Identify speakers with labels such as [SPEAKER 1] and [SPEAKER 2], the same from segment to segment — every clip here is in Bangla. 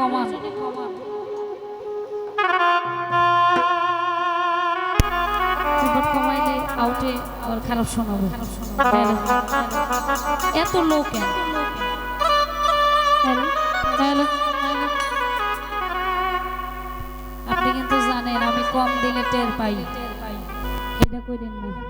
[SPEAKER 1] কমান কিবোর্ড কমাইলে আউটে আবার খারাপ শোনাবো। তাহলে এত লো কেন হ্যালো হ্যালো আপনি কিন্তু জানেন, আমি কম দিলে টের পাই। এটা কইলেন না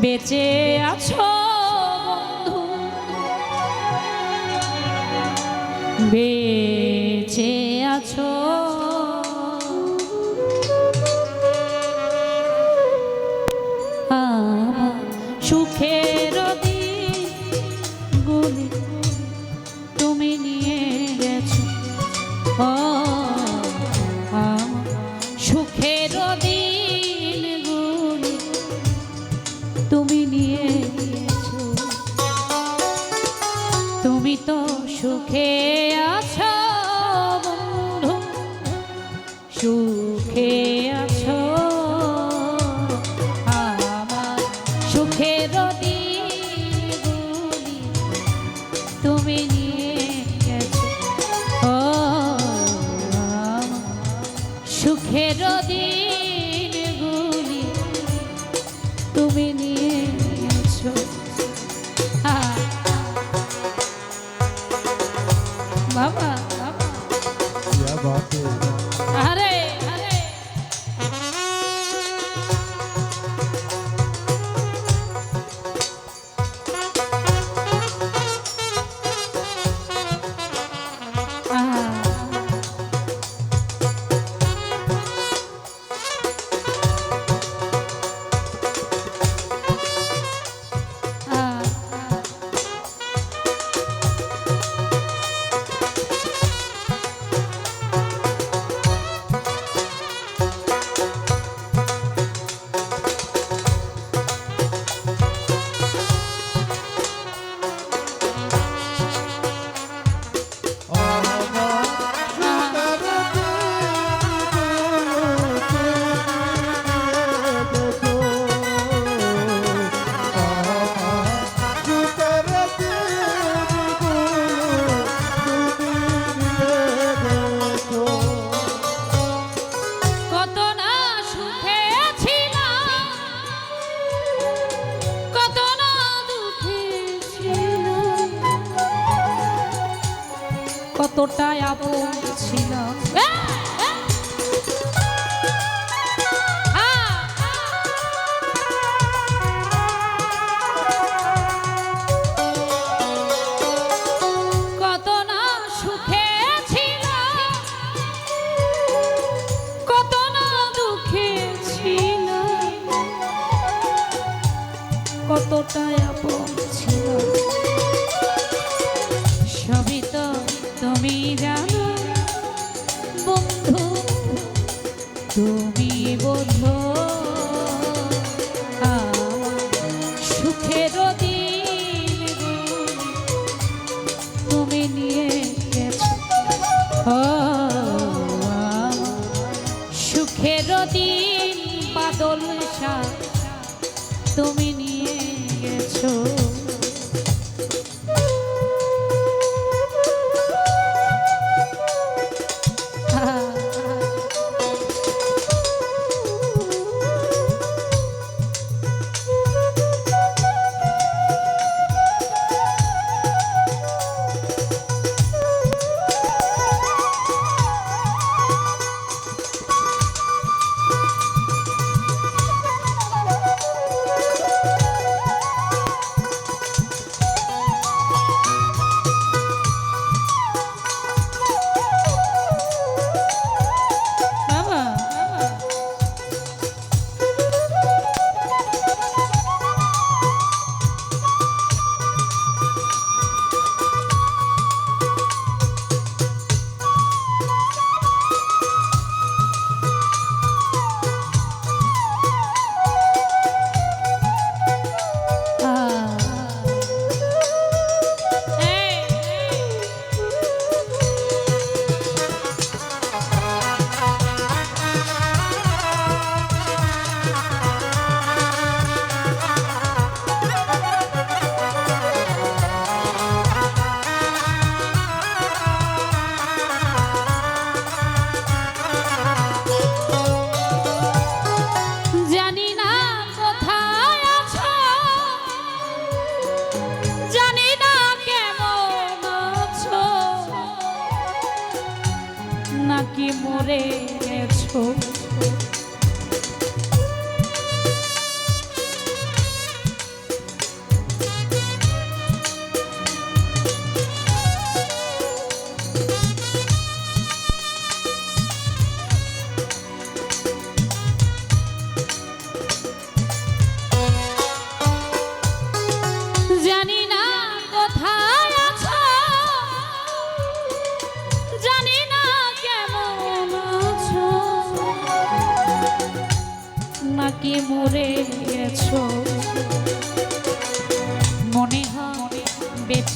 [SPEAKER 1] বেঁচে আছো বন্ধু? বেঁচে আছো। কতটাই আপন ছিলাম। কত না সুখে কত না ছিল কতটাই আপন ছিল শাহ তুমি নিয়ে গেছো।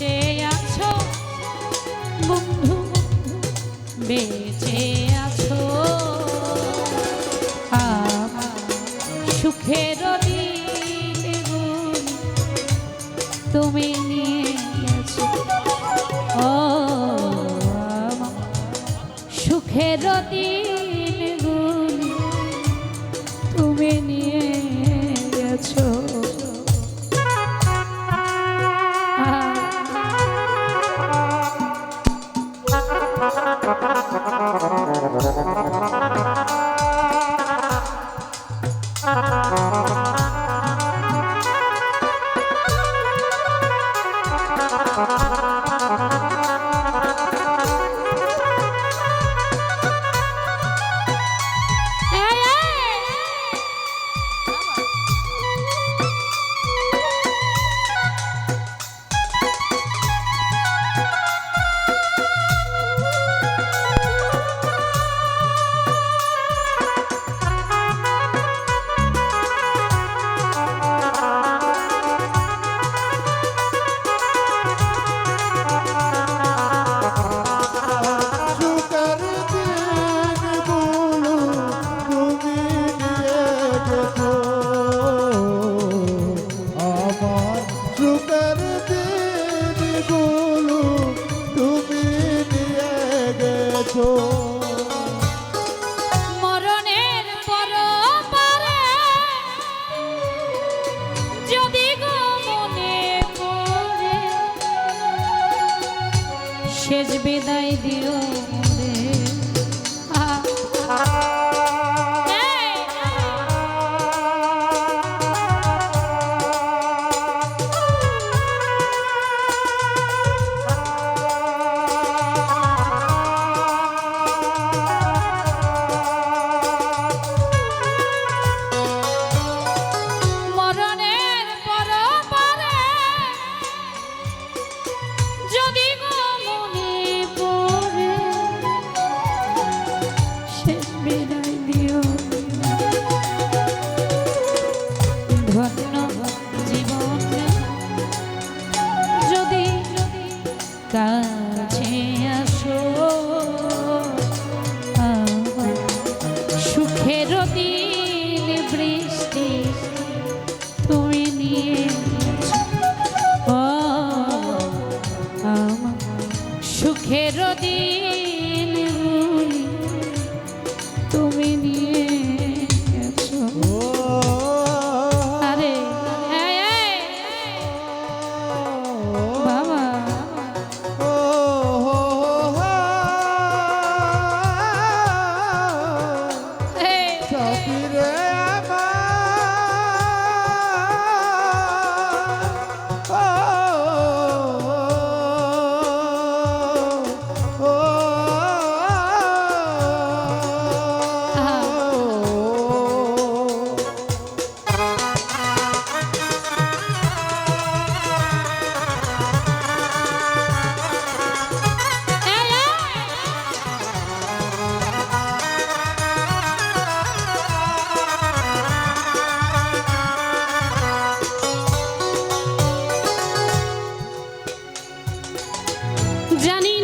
[SPEAKER 1] বেঁচে আছো? বেঁচে আছো? সুখের তুমি ও সুখের দিন Danny.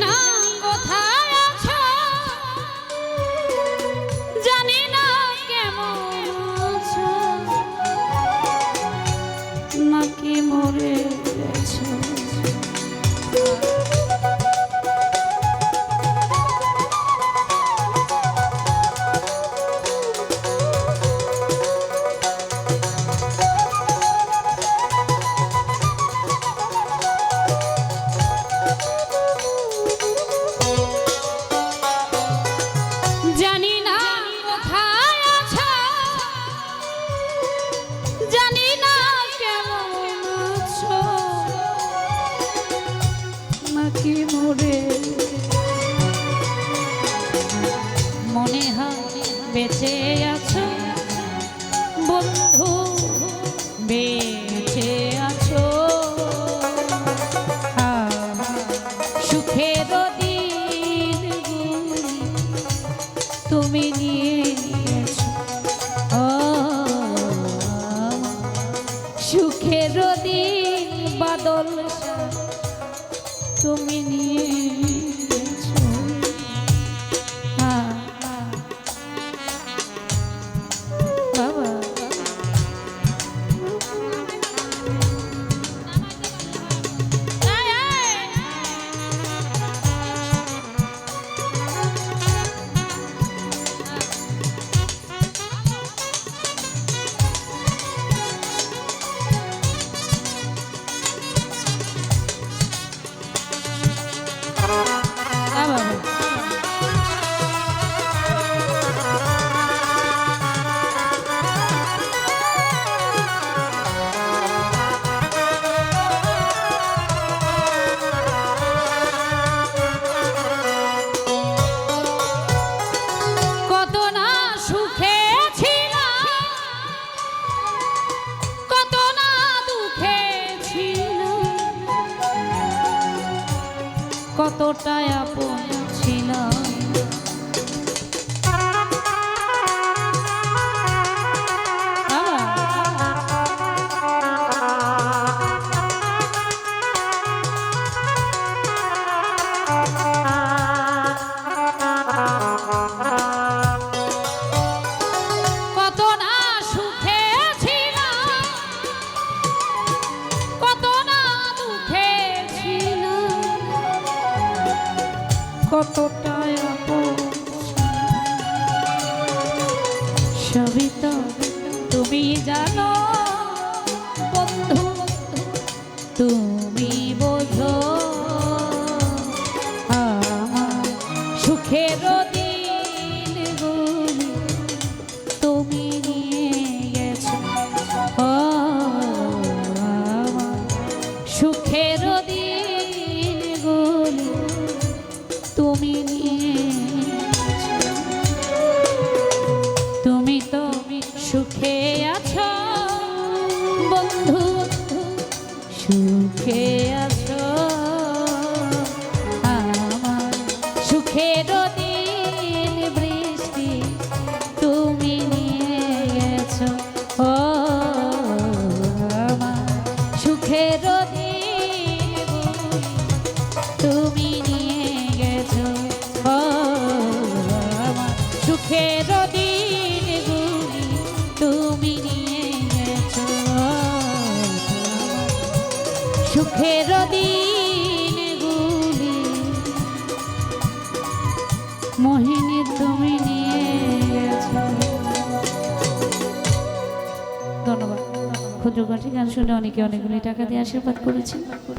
[SPEAKER 1] সবই তো তুমি জানো বন্ধু তুমি বোঝো আমার সুখের দিনগুলি তুমি সুখের তুমি নিয়ে সুখে আছো? আমার সুখের দিন বৃষ্টি তুমি নিয়ে গেছো ও আমার সুখের দিন তুমি ক্ষুদ্র গান শুনে অনেকে অনেকগুলি টাকা দিয়ে আশীর্বাদ করেছেন।